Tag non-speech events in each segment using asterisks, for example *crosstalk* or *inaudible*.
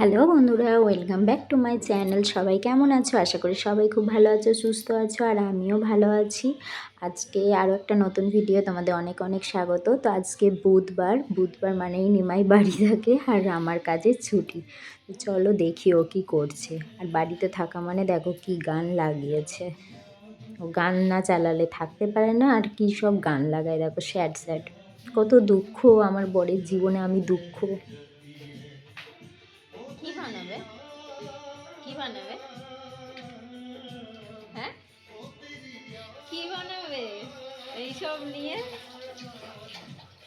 Hello বন্ধুরা, welcome back to my channel. সবাই কেমন আছো? আশা করি সবাই খুব ভালো আছো, সুস্থ আছো, আর আমিও ভালো আছি। আজকে আরও একটা নতুন ভিডিও তোমাদের অনেক অনেক স্বাগত। তো আজকে বুধবার বুধবার মানেই নিমাই বাড়ি থাকে আর আমার কাজে ছুটি। তো চলো দেখি ও কী করছে। আর বাড়িতে থাকা মানে দেখো কি গান লাগিয়েছে। ও গান না চালালে থাকতে পারে না, আর কী সব গান লাগায়। দেখো স্যাড স্যাড। কত দুঃখ, আমার বরের জীবনে আমি দুঃখ। এইসব নিয়ে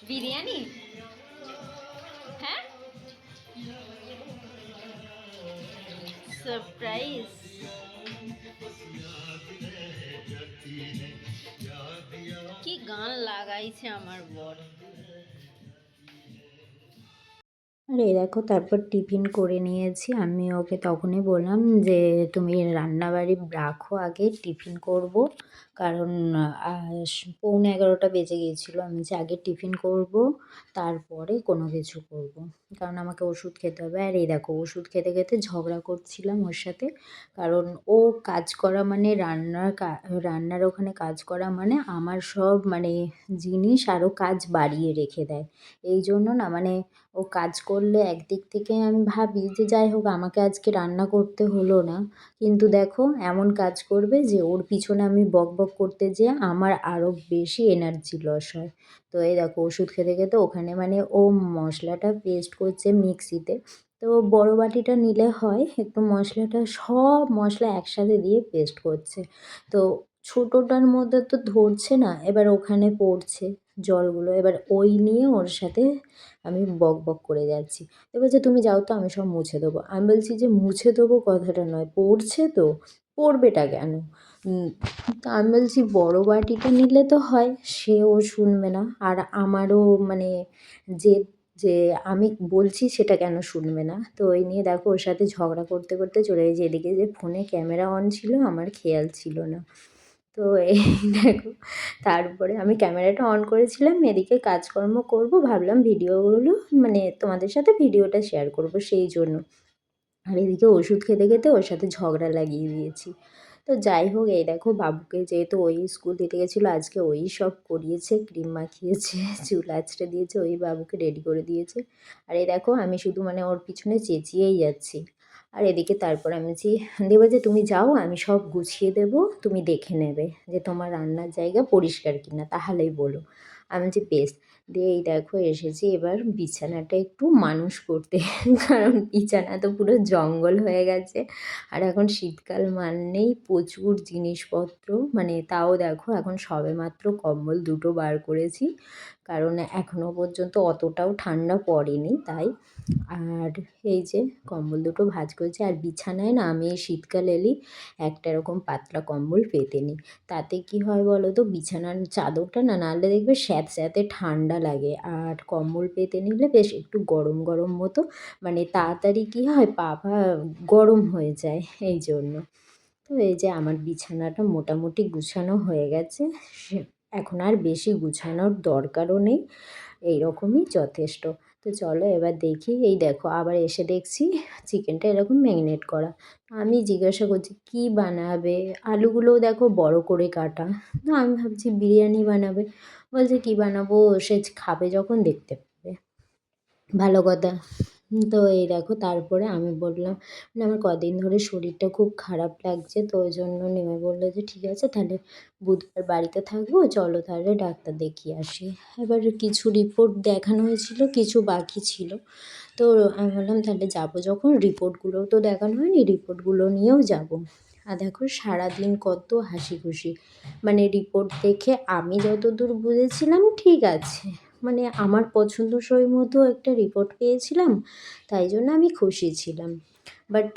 বিরিয়ানি হ্যাঁ সারপ্রাইজ কি গান লাগাইছে আমার বর আর এই দেখো, তারপর টিফিন করে নিয়েছি। আমি ওকে তখনই বললাম যে, তুমি রান্নাবাড়ি রাখো আগে, টিফিন করব। কারণ পৌনে এগারোটা বেজে গিয়েছিল। আমি যে আগে টিফিন করব, তারপরে কোনো কিছু করব। কারণ আমাকে ওষুধ খেতে হবে। আর এই দেখো, ওষুধ খেতে খেতে ঝগড়া করছিলাম ওর সাথে। কারণ ও কাজ করা মানে রান্নার রান্নার ওখানে কাজ করা মানে আমার সব মানে জিনিস আরও কাজ বাড়িয়ে রেখে দেয়। এই জন্য না মানে ও কাজ করলে একদিক থেকে আমি ভাবি যে যাই হোক, আমাকে আজকে রান্না করতে হলো না। কিন্তু দেখো, এমন কাজ করবে যে ওর পিছনে আমি বক বক করতে যেয়ে আমার আরও বেশি এনার্জি লস হয়। তো এই দেখো, ওষুধ খেতে খেতে ওখানে মানে ও মশলাটা পেস্ট করছে মিক্সিতে। তো বড় বাটিটা নিলে হয়, একটু মশলাটা, সব মশলা একসাথে দিয়ে পেস্ট করছে। তো ছোটোটার মধ্যে তো ধরছে না, এবার ওখানে পড়ছে জলগুলো। এবার ওই নিয়ে ওর সাথে আমি বক বক করে যাচ্ছি। তো বলছে তুমি যাও তো আমি সব মুছে দেবো। আমি বলছি যে মুছে দেবো কথাটা নয়, পড়ছে তো, পড়বেটা কেন? তো আমি বলছি বড় বাটিটা নিলে তো হয়, সেও শুনবে না। আর আমারও মানে যে যে আমি বলছি সেটা কেন শুনবে না? তো ওই নিয়ে দেখো ওর সাথে ঝগড়া করতে করতে চলে গেছি। এদিকে যে ফোনে ক্যামেরা অন ছিল, আমার খেয়াল ছিল না। তো এই *laughs* দেখো, তারপরে আমি ক্যামেরাটা অন করেছিলাম, এদিকে কাজকর্ম করব, ভাবলাম ভিডিওগুলো মানে তোমাদের সাথে ভিডিওটা শেয়ার করব সেই জন্য। আর এদিকে ওষুধ খেতে খেতে ওর সাথে ঝগড়া লাগিয়ে দিয়েছি। তো যাই হোক, এই দেখো বাবুকে যেহেতু ওই স্কুল দিতে গেছিল, আজকে ওই সব করিয়েছে ক্রিম মাখিয়েছে, *laughs* চুল আঁচড়ে দিয়েছে, ওই বাবুকে রেডি করে দিয়েছে। আর এই দেখো, আমি শুধু মানে ওর পিছনে চেঁচিয়েই যাচ্ছি। আর এদিকে তারপর আমি যে দেবো যে তুমি যাও, আমি সব গুছিয়ে দেব, তুমি দেখে নেবে যে তোমার রান্নার জায়গা পরিষ্কার কিনা, তাহলেই বলো। আমি বলছি বেশ দিয়ে এই দেখো এসেছি, এবার বিছানাটা একটু মানুষ করতে। কারণ বিছানা তো পুরো জঙ্গল হয়ে গেছে। আর এখন শীতকাল মানেই প্রচুর জিনিসপত্র। মানে তাও দেখো এখন সবেমাত্র কম্বল দুটো বার করেছি। কারণ এখনও পর্যন্ত অতটাও ঠান্ডা পড়েনি তাই। আর এই যে কম্বল দুটো ভাঁজ করেছি। আর বিছানায় না আমি এই শীতকাল এলেই একটা এরকম পাতলা কম্বল পেতে নিই। তাতে কি হয় বলো তো? বিছানার চাদরটা না নাহলে দেখবে স্যাঁতস্যাঁতে ঠান্ডা লাগে। আর কম্বল পেতে নিলে বেশ একটু গরম গরম মতো মানে তাড়াতাড়ি কী হয়, পা পা গরম হয়ে যায় এই জন্য। তো এই যে আমার বিছানাটা মোটামুটি গুছানো হয়ে গেছে এখন আর বেশি গুছানোর দরকারও নেই, এইরকমই যথেষ্ট। তো চলো এবার দেখি। এই দেখো, আবার এসে দেখছি চিকেনটা এরকম ম্যাগনেট করা। আমি জিজ্ঞাসা করছি, কি বানাবে? আলুগুলোও দেখো বড় করে কাটা। তো আমি ভাবছি, বিরিয়ানি বানাবে? বলছে, কি বানাবো? সে খাবে যখন দেখতে পাবে। ভালো কথা। তো এই দেখো তারপরে আমি বললাম মানে আমার কদিন ধরে শরীরটা খুব খারাপ লাগছে, তো ওই জন্য নেমে বলল যে, ঠিক আছে, তাহলে বুধবার বাড়িতে থাকব, চলো তাহলে ডাক্তার দেখিয়ে আসি। এবার কিছু রিপোর্ট দেখানো হয়েছিল, কিছু বাকি ছিল। তো আমি বললাম, তাহলে যাব যখন? রিপোর্টগুলোও তো দেখানো হয়নি রিপোর্টগুলো নিয়েও যাব। আর দেখো সারাদিন কত হাসি খুশি। মানে রিপোর্ট দেখে আমি যতদূর বুঝেছিলাম, ঠিক আছে। মানে আমার পছন্দসই মতো একটা রিপোর্ট পেয়েছিলাম, তাই জন্য আমি খুশি ছিলাম। বাট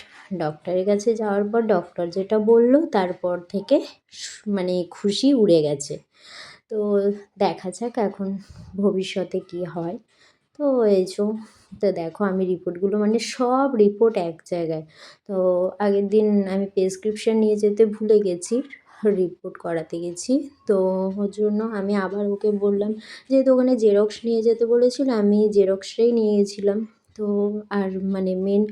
ডক্টরের কাছে যাওয়ার পর ডক্টর যেটা বলল, তারপর থেকে মানে খুশি উড়ে গেছে। তো দেখা যাক এখন ভবিষ্যতে কী হয়। তো এই যো, তো দেখো আমি রিপোর্টগুলো মানে সব রিপোর্ট এক জায়গায়। তো আগের দিন আমি প্রেসক্রিপশান নিয়ে যেতে ভুলে গেছি। রিপোর্ট করাতে গেছি। তো ওর জন্য আমি আবার ওকে বললাম যেহেতু ওখানে জেরক্স নিয়ে যেতে বলেছিল, আমি জেরক্সটাই নিয়ে গেছিলাম। তো আর মানে মেন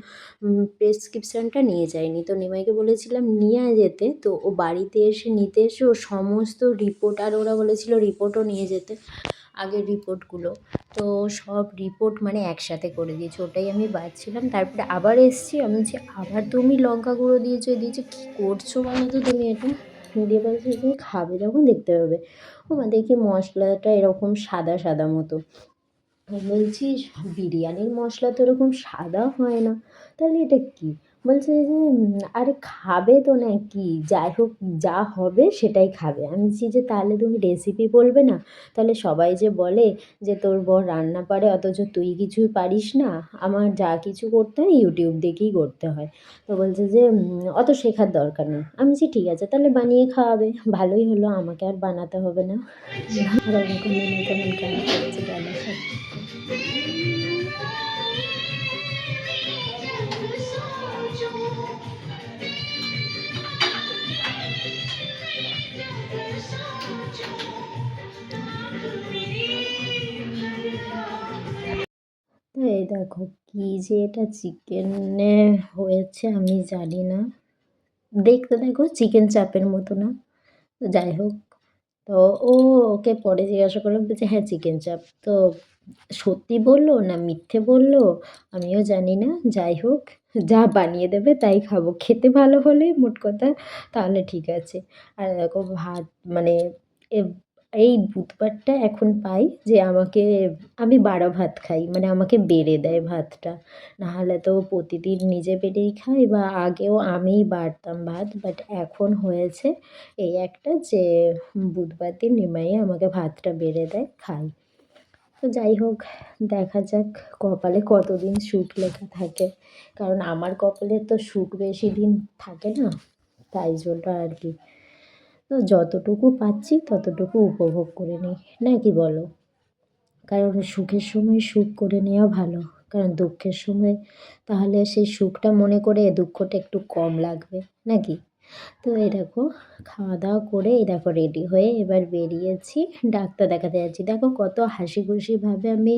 প্রেসক্রিপশানটা নিয়ে যায়নি। তো নিমাইকে বলেছিলাম, নিয়ে যেতে। তো ও বাড়িতে এসে, নিতে এসে ও সমস্ত রিপোর্ট আর ওরা বলেছিলো রিপোর্টও নিয়ে যেতে, আগের রিপোর্টগুলো তো সব রিপোর্ট মানে একসাথে করে দিয়েছে। ওটাই আমি বাজছিলাম তারপরে আবার এসছি। আমি বলছি, আবার তুমি লঙ্কা গুঁড়ো দিয়েছ দিয়েছ, কী করছ বলো তো তুমি এটা দিয়ে বলছে তুমি খাবে যখন দেখতে পাবে। ও মা, দেখি মশলাটা এরকম সাদা সাদা মতো। বলছি, বিরিয়ানির মশলা তো এরকম সাদা হয় না। তাহলে এটা কী? বলছে যে আরে খাবে তো নাকি? যাই হোক, যা হবে সেটাই খাবে। আমি বলছি যে, তাহলে তুমি রেসিপি বলবে না? তাহলে সবাই যে বলে যে, তোর বর রান্না পারে, অথচ তুই কিছুই পারিস না, আমার যা কিছু করতে হয় ইউটিউব দেখেই করতে হয়। তো বলছে যে অত শেখার দরকার নেই। আমি বলছি, ঠিক আছে, তাহলে বানিয়ে খাওয়াবে। ভালোই হলো, আমাকে আর বানাতে হবে না। কেমন কেমন এই দেখো, কী যে এটা চিকেনে হয়েছে আমি জানি না। দেখতে দেখো চিকেন চাপের মতো না। যাই হোক, তো ও ওকে পরে জিজ্ঞাসা করলাম, বলছে হ্যাঁ চিকেন চাপ তো সত্যি বলল না মিথ্যে বলল, আমিও জানি না। যাই হোক, যা বানিয়ে দেবে তাই খাব। খেতে ভালো হলে মোট কথা তাহলে ঠিক আছে। আর দেখো, ভাত মানে এই বুধবারটা এখন পাই যে আমাকে, আমি বারো ভাত খাই মানে আমাকে বেড়ে দেয় ভাতটা। নাহলে তো প্রতিদিন নিজে বেড়েই খাই বা আগেও আমিই বাড়তাম ভাত বাট এখন হয়েছে এই একটা যে বুধবার দিন নিমাই আমাকে ভাতটা বেড়ে দেয়, খাই। তো যাই হোক, দেখা যাক কপালে কতদিন সুখ লেখা থাকে। কারণ আমার কপালে তো সুখ বেশি দিন থাকে না, তাই জন্য আর কি। তো যতটুকু পাচ্ছি ততটুকু উপভোগ করে নিই নাকি বলো? কারণ সুখের সময় সুখ করে নেওয়া ভালো, কারণ দুঃখের সময় তাহলে সেই সুখটা মনে করে দুঃখটা একটু কম লাগবে নাকি তো এই দেখো, খাওয়া দাওয়া করে এই দেখো রেডি হয়ে এবার বেরিয়েছি। ডাক্তার দেখাতে যাচ্ছি। দেখো কত হাসি খুশিভাবে আমি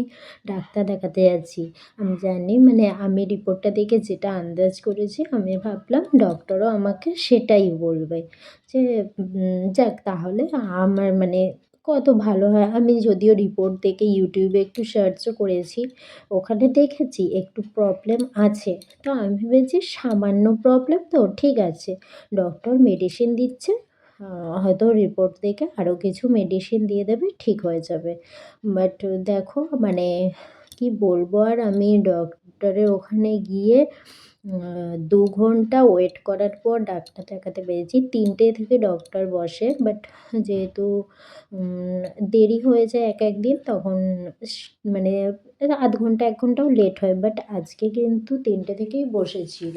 ডাক্তার দেখাতে যাচ্ছি। আমি জানি মানে আমি রিপোর্টটা দেখে যেটা আন্দাজ করেছি, আমি ভাবলাম ডক্টরও আমাকে সেটাই বলবে। যে যাক তাহলে আমার মানে কত ভালো হয়। আমি যদিও রিপোর্ট দেখে ইউটিউবে একটু সার্চও করেছি, ওখানে দেখেছি একটু প্রবলেম আছে। তো আমি ভেবেছি সামান্য প্রবলেম তো ঠিক আছে। ডক্টর মেডিসিন দিচ্ছে হয়তো রিপোর্ট দেখে আরও কিছু মেডিসিন দিয়ে দেবে, ঠিক হয়ে যাবে। বাট দেখো মানে কি বলব আর আমি ডক্টরের ওখানে গিয়ে দু ঘণ্টা ওয়েট করার পর ডাক্তার দেখাতে পেরেছি। তিনটে থেকে ডক্টর বসে বাট যেহেতু দেরি হয়ে যায় এক এক দিন, তখন মানে আধ ঘণ্টা, এক ঘন্টাও লেট হয় বাট আজকে কিন্তু তিনটে থেকেই বসেছিল।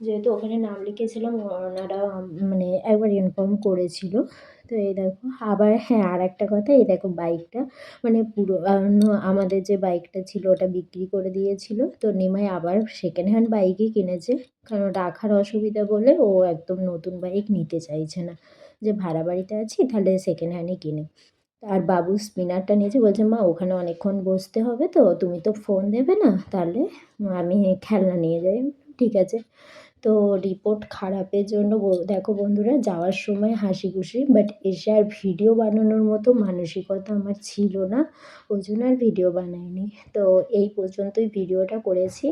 যেহেতু ওখানে নাম লিখেছিলাম, ওনারা মানে একবার ইনফর্ম করেছিল। তো এই দেখো, আবার হ্যাঁ আর একটা কথা, এই দেখো বাইকটা মানে পুরো আমাদের যে বাইকটা ছিল ওটা বিক্রি করে দিয়েছিল, তো নিমাই আবার সেকেন্ড হ্যান্ড বাইকই কিনেছে, কারণ রাখার অসুবিধা বলে ও একদম নতুন বাইক নিতে চাইছে না, যে ভাড়া বাড়িতে আছি, তাহলে সেকেন্ড হ্যান্ডই কিনে। আর বাবু স্পিনারটা নিয়েছে, বলছে, মা, ওখানে অনেকক্ষণ বসতে হবে তো, তুমি তো ফোন দেবে না, তাহলে আমি খেলনা নিয়ে যাই, ঠিক আছে। তো রিপোর্ট খারাপের জন্য দেখো বন্ধুরা যাওয়ার সময় হাসি খুশি বাট এসে আর ভিডিও বানানোর মতো মানসিকতা আমার ছিল না, ওই জন্য আর ভিডিও বানাইনি। তো এই পর্যন্তই ভিডিওটা করেছি,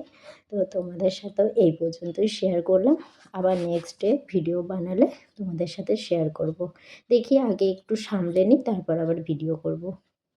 তো তোমাদের সাথেও এই পর্যন্তই শেয়ার করলাম। আবার নেক্সট ডে ভিডিও বানালে তোমাদের সাথে শেয়ার করব। দেখি আগে একটু সামলে নিই, তারপর আবার ভিডিও করব।